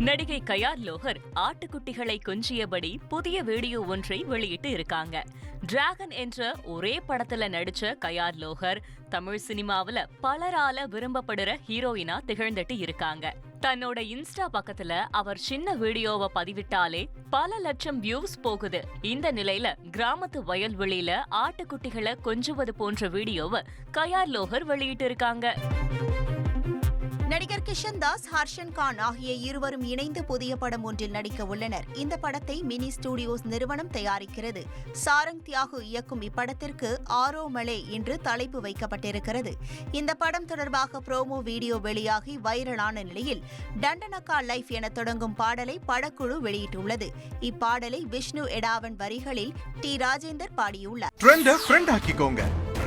நடிகை கயார் லோகர் ஆட்டுக்குட்டிகளை கொஞ்சியபடி புதிய வீடியோ ஒன்றை வெளியிட்டு இருக்காங்க. டிராகன் என்ற ஒரே படத்துல நடிச்ச கயார் லோகர் தமிழ் சினிமாவில பலரால விரும்பப்படுற ஹீரோயினா திகழ்ந்துட்டு இருக்காங்க. தன்னோட இன்ஸ்டா பக்கத்துல அவர் சின்ன வீடியோவை பதிவிட்டாலே பல லட்சம் வியூஸ் போகுது. இந்த நிலையில கிராமத்து வயல்வெளியில ஆட்டுக்குட்டிகளை கொஞ்சுவது போன்ற வீடியோவை கயார் லோகர் வெளியிட்டு இருக்காங்க. நடிகர் கிஷன் தாஸ் ஹர்ஷன் கான் ஆகிய இருவரும் இணைந்து புதிய படம் ஒன்றில் நடிக்க உள்ளனர். இந்த படத்தை மினி ஸ்டுடியோஸ் நிறுவனம் தயாரிக்கிறது. சாரங் தியாகு இயக்கும் இப்படத்திற்கு ஆரோ மலே என்று தலைப்பு வைக்கப்பட்டிருக்கிறது. இந்த படம் தொடர்பாக ப்ரோமோ வீடியோ வெளியாகி வைரலான நிலையில் டண்டனக்கா லைஃப் என தொடங்கும் பாடலை படக்குழு வெளியிட்டுள்ளது. இப்பாடலை விஷ்ணு எடாவன் வரிகளில் டி. ராஜேந்தர் பாடியுள்ளார்.